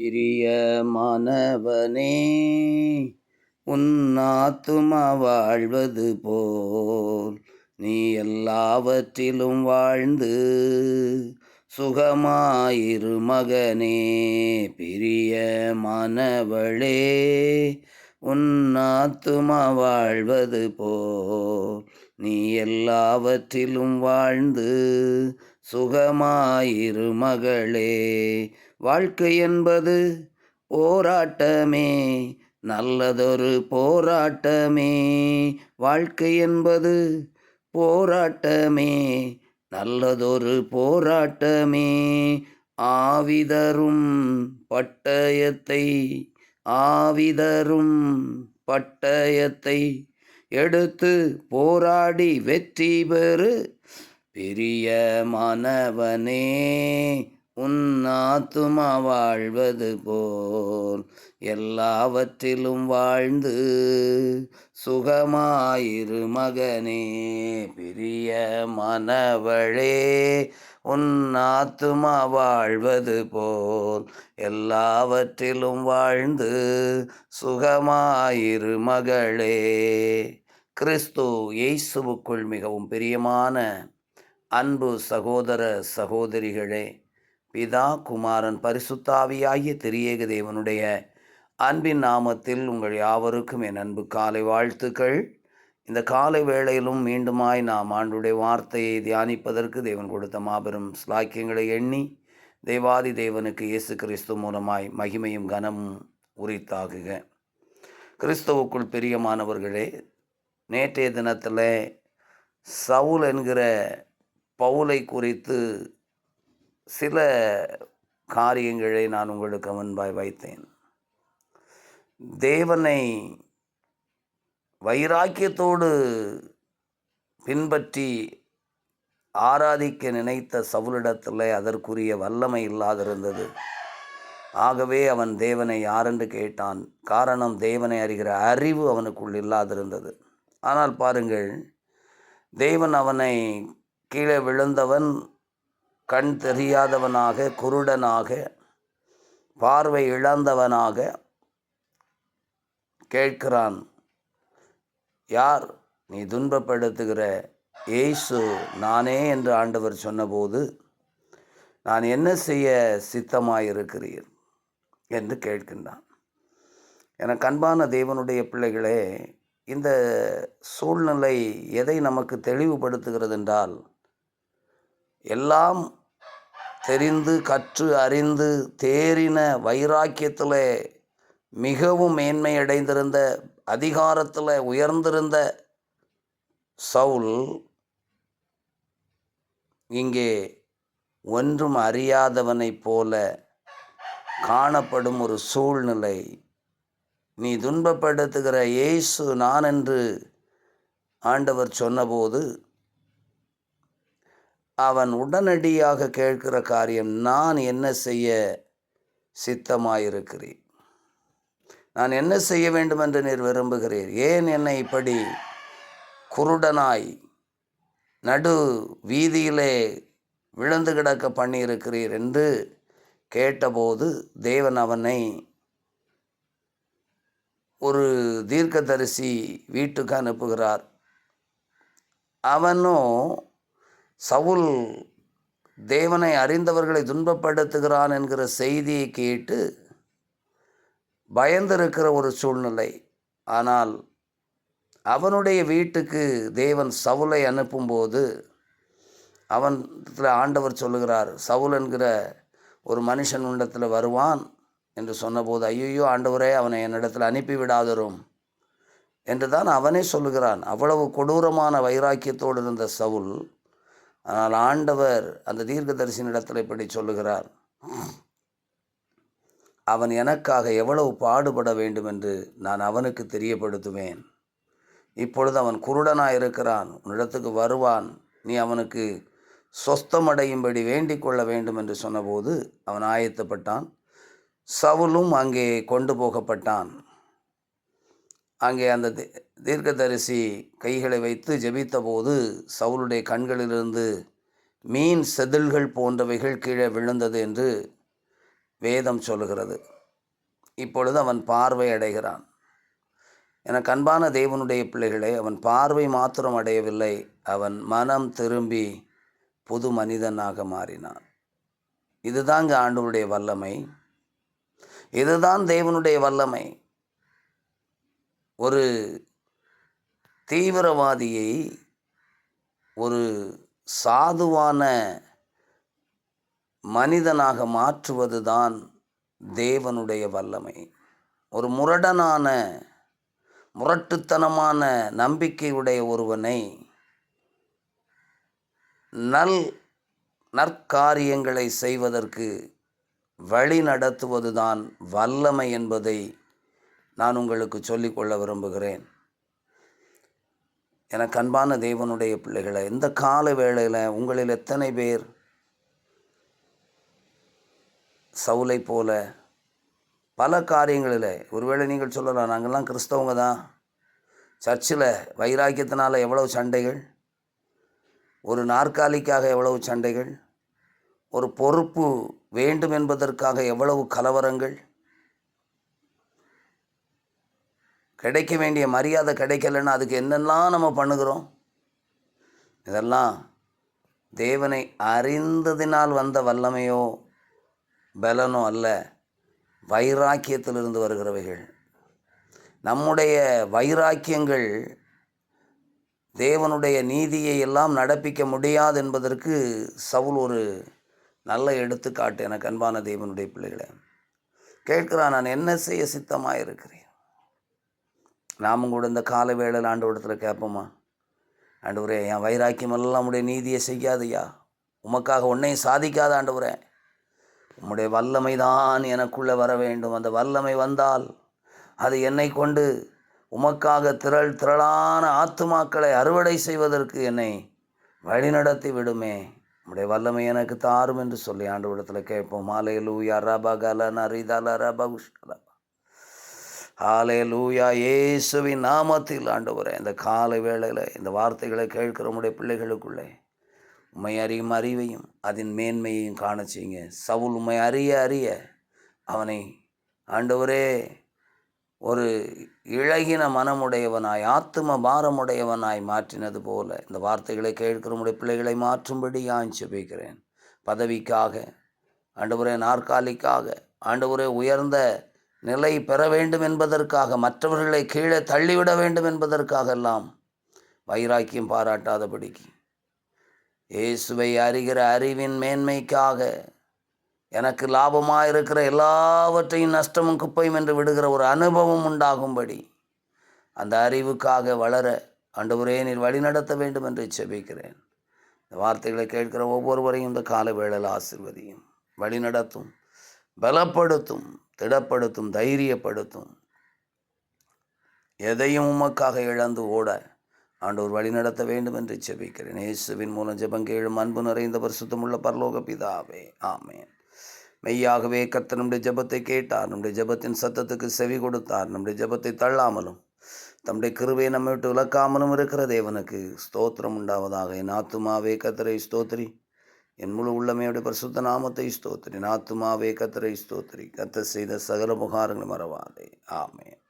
பிரியமானவனே உன் ஆத்துமா வாழ்வது போல் நீ எல்லாவற்றிலும் வாழ்ந்து சுகமாயிரு மகனே. பிரியமானவளே உன் ஆத்துமா வாழ்வது போல் நீ எல்லாவற்றிலும் வாழ்ந்து சுகமாயிரு மகளே. வாழ்க்கை என்பது போராட்டமே நல்லதொரு போராட்டமே. வாழ்க்கை என்பது போராட்டமே நல்லதொரு போராட்டமே. ஆவிதரும் பட்டயத்தை ஆவிதரும் பட்டயத்தை எடுத்து போராடி வெற்றி பெறு பெரிய மாணவனே. உன்னாத்துமா வாழ்வது போல் எல்லாவற்றிலும் வாழ்ந்து சுகமாயிரு மகனே பிரிய மனவழே உன்னாத்துமா வாழ்வது போல் எல்லாவற்றிலும் வாழ்ந்து சுகமாயிரு மகளே. கிறிஸ்து இயேசுவுக்குள் மிகவும் பிரியமான அன்பு சகோதர சகோதரிகளே பிதா குமாரன் பரிசுத்தாவியாகிய திரியேக தேவனுடைய அன்பின் நாமத்தில் உங்கள் யாவருக்கும் என் அன்பு காலை வாழ்த்துக்கள். இந்த காலை வேளையிலும் மீண்டுமாய் நாம் ஆண்டுடைய வார்த்தையை தியானிப்பதற்கு தேவன் கொடுத்த மாபெரும் ஸ்லாக்கியங்களை எண்ணி தேவாதி தேவனுக்கு இயேசு கிறிஸ்து மூலமாய் மகிமையும் கனமும் உரித்தாகுக. கிறிஸ்துவுக்குள் பிரியமானவர்களே நேற்றைய தினத்தில் சவுல் என்கிற பவுலை குறித்து சில காரியங்களை நான் உங்களுக்கு முன்பாய் வைத்தேன். தேவனை வைராக்கியத்தோடு பின்பற்றி ஆராதிக்க நினைத்த சவுலிடத்தில் அதற்குரிய வல்லமை இல்லாதிருந்தது. ஆகவே அவன் தேவனை யாரென்று கேட்டான்? காரணம் தேவனை அறிகிற அறிவு அவனுக்குள் இல்லாதிருந்தது. ஆனால் பாருங்கள் தேவன் அவனை கீழே விழுந்தவன் கண் தெரியாதவனாக குருடனாக பார்வை இழந்தவனாக கேட்கிறான். யார் நீ துன்பப்படுத்துகிற? ஏசு நானே என்று ஆண்டவர் சொன்னபோது நான் என்ன செய்ய சித்தமாயிருக்கிறீர்? என்று கேட்கின்றான். என கண்பான தேவனுடைய பிள்ளைகளே இந்த சூழ்நிலை எதை நமக்கு தெளிவுபடுத்துகிறது என்றால் எல்லாம் தெரிந்து கற்று அறிந்து தேறின வைராக்கியத்தில் மிகவும் மேன்மையடைந்திருந்த அதிகாரத்தில் உயர்ந்திருந்த சவுல் இங்கே ஒன்றும் அறியாதவனைப் போல காணப்படும் ஒரு சூழ்நிலை. நீ துன்பப்படுத்துகிற இயேசு நான் என்று ஆண்டவர் சொன்னபோது அவன் உடனடியாக கேட்கிற காரியம் நான் என்ன செய்ய சித்தமாயிருக்கிறேன்? நான் என்ன செய்ய வேண்டும் என்று நீர் விரும்புகிறீர்? ஏன் என்னை இப்படி குருடனாய் நடு வீதியிலே விழுந்து கிடக்க பண்ணியிருக்கிறீர்? என்று கேட்டபோது தேவன் அவனை ஒரு தீர்க்கதரிசி வீட்டுக்கு அனுப்புகிறார். அவனும் சவுல் தேவனை அறிந்தவர்களை துன்பப்படுத்துகிறான் என்கிற செய்தியை கேட்டு பயந்திருக்கிற ஒரு சூழ்நிலை. ஆனால் அவனுடைய வீட்டுக்கு தேவன் சவுலை அனுப்பும்போது அவன் ஆண்டவர் சொல்லுகிறார் சவுல் என்கிற ஒரு மனுஷன் உண்டத்தில் வருவான் என்று சொன்னபோது ஐயோ ஆண்டவரே அவனை என்னிடத்தில் அனுப்பிவிடாதரும் என்று தான் அவனே சொல்லுகிறான். அவ்வளவு கொடூரமான வைராக்கியத்தோடு இருந்த சவுல் ஆனால் ஆண்டவர் அந்த தீர்க்கதரிசனிடத்தில் இப்படி சொல்லுகிறார் அவன் எனக்காக எவ்வளவு பாடுபட வேண்டும் என்று நான் அவனுக்கு தெரியப்படுத்துவேன். இப்பொழுது அவன் குருடனாக இருக்கிறான். உன்னிடத்துக்கு வருவான். நீ அவனுக்கு சொஸ்தமடையும்படி வேண்டிக் கொள்ள வேண்டும் என்று சொன்னபோது அவன் ஆயத்தப்பட்டான். சவுலும் அங்கே கொண்டு போகப்பட்டான். அங்கே அந்த தீர்க்கதரிசி கைகளை வைத்து ஜெபித்தபோது சவுளுடைய கண்களிலிருந்து மீன் செதில்கள் போன்றவைகள் கீழே விழுந்தது என்று வேதம் சொல்லுகிறது. இப்பொழுது அவன் பார்வை அடைகிறான். என கண்பான தேவனுடைய பிள்ளைகளை அவன் பார்வை மாத்திரம் அடையவில்லை. அவன் மனம் திரும்பி புது மனிதனாக மாறினான். இதுதாங்க ஆண்டவருடைய வல்லமை. இதுதான் தேவனுடைய வல்லமை. ஒரு தீவிரவாதியை ஒரு சாதுவான மனிதனாக மாற்றுவதுதான் தேவனுடைய வல்லமை. ஒரு முரடனான முரட்டுத்தனமான நம்பிக்கையுடைய ஒருவனை நல் நற்காரியங்களை செய்வதற்கு வழி நடத்துவதுதான் வல்லமை என்பதை நான் உங்களுக்கு சொல்லிக்கொள்ள விரும்புகிறேன். எனக்கு அன்பான தேவனுடைய பிள்ளைகளை இந்த கால வேளையில் உங்களில் எத்தனை பேர் சவுலை போல பல காரியங்களில் ஒருவேளை நீங்கள் சொல்லலாம் நாங்கள்லாம் கிறிஸ்தவங்க தான். சர்ச்சில் வைராக்கியத்தினால் எவ்வளவு சண்டைகள்? ஒரு நாற்காலிக்காக எவ்வளவு சண்டைகள்? ஒரு பொறுப்பு வேண்டும் என்பதற்காக எவ்வளவு கலவரங்கள்? கிடைக்க வேண்டிய மரியாதை கிடைக்கலன்னா அதுக்கு என்னெல்லாம் நம்ம பண்ணுகிறோம்? இதெல்லாம் தேவனை அறிந்ததினால் வந்த வல்லமையோ பலனோ அல்ல வைராக்கியத்திலிருந்து வருகிறவைகள். நம்முடைய வைராக்கியங்கள் தேவனுடைய நீதியை எல்லாம் நடப்பிக்க முடியாது என்பதற்கு சவுல் ஒரு நல்ல எடுத்துக்காட்டு எனக்கு அன்பான தேவனுடைய பிள்ளைகளை. கேட்கிறான் நான் என்ன செய்ய சித்தமாக இருக்கிறேன் நாமும் கூட இந்த கால வேளையில் ஆண்டு கேட்போமா? ஆண்டவரே என் வைராக்கியம் எல்லாம் உடைய நீதியை செய்யாதையா? உமக்காக உன்னையும் சாதிக்காத ஆண்டவரே. உம்முடைய வல்லமை தான் எனக்குள்ளே வர வேண்டும். அந்த வல்லமை வந்தால் அது என்னை கொண்டு உமக்காக திரள் திரளான ஆத்துமாக்களை அறுவடை செய்வதற்கு என்னை வழிநடத்தி விடுமே. உம்முடைய வல்லமை எனக்கு தாரும் என்று சொல்லி ஆண்டு இடத்துல கேட்போம். மாலையில் லூயா ரபா கல நரிதல ரபா உஷ்கலா ஆலே லூயா இயேசுவின் நாமத்தில் ஆண்டவரே இந்த காலை வேளையில் இந்த வார்த்தைகளை கேட்கிற உடைய பிள்ளைகளுக்குள்ளே உண்மை அறியும் அறிவையும் அதன் மேன்மையையும் காண செய்யுங்க. சவுல் உண்மை அறிய அறிய அவனை ஆண்டவரே ஒரு இழகின மனமுடையவனாய் ஆத்தும பாரமுடையவனாய் மாற்றினது போல இந்த வார்த்தைகளை கேட்கிறமுடைய பிள்ளைகளை மாற்றும்படி யான் செபிக்கிறேன் பதவிக்காக ஆண்டவரே நாற்காலிக்காக ஆண்டவரே உயர்ந்த நிலை பெற வேண்டும் என்பதற்காக மற்றவர்களை கீழே தள்ளிவிட வேண்டும் என்பதற்காக எல்லாம் வைராக்கியம் பாராட்டாதபடிக்கு. இயேசுவை அறிகிற அறிவின் மேன்மைக்காக எனக்கு லாபமாக இருக்கிற எல்லாவற்றையும் நஷ்டமும் குப்பையும் என்று விடுகிற ஒரு அனுபவம் உண்டாகும்படி அந்த அறிவுக்காக வளர ஆண்டவரே நீர் வழிநடத்த வேண்டும் என்று செபிக்கிறேன் இந்த வார்த்தைகளை கேட்கிற ஒவ்வொருவரையும் இந்த கால வேளையில் ஆசிர்வதியும் வழிநடத்தும் பலப்படுத்தும். திடப்படுத்தும் தைரியப்படுத்தும். எதையும் உமக்காக இழந்து ஓட ஆண்டோர் வழி நடத்த வேண்டும் என்று செபிக்கிறேன் இயேசுவின் மூலம் ஜபங்கேழும் அன்பு நிறைந்த பரிசுத்தமுள்ள பரலோக பிதாவே. ஆமேன். மெய்யாகவே கத்த நம்முடைய ஜபத்தை கேட்டார் நம்முடைய ஜெபத்தின் சத்தத்துக்கு செவி கொடுத்தார் நம்முடைய ஜெபத்தை தள்ளாமலும் தம்முடைய கிருவை நம்மை விட்டு விளக்காமலும் இருக்கிற தேவனுக்கு ஸ்தோத்திரம் உண்டாவதாக. என் ஆத்துமாவே கத்தரை ஸ்தோத்திரி. என் முழு உள்ளமையோட பரிசுத்த நாமத்தை ஸ்தோத்திரி. நாத்துமாவே கத்தரை ஸ்தோத்திரி. கத்த செய்த சகல புகாரங்களை மறவாதே. ஆமேன்.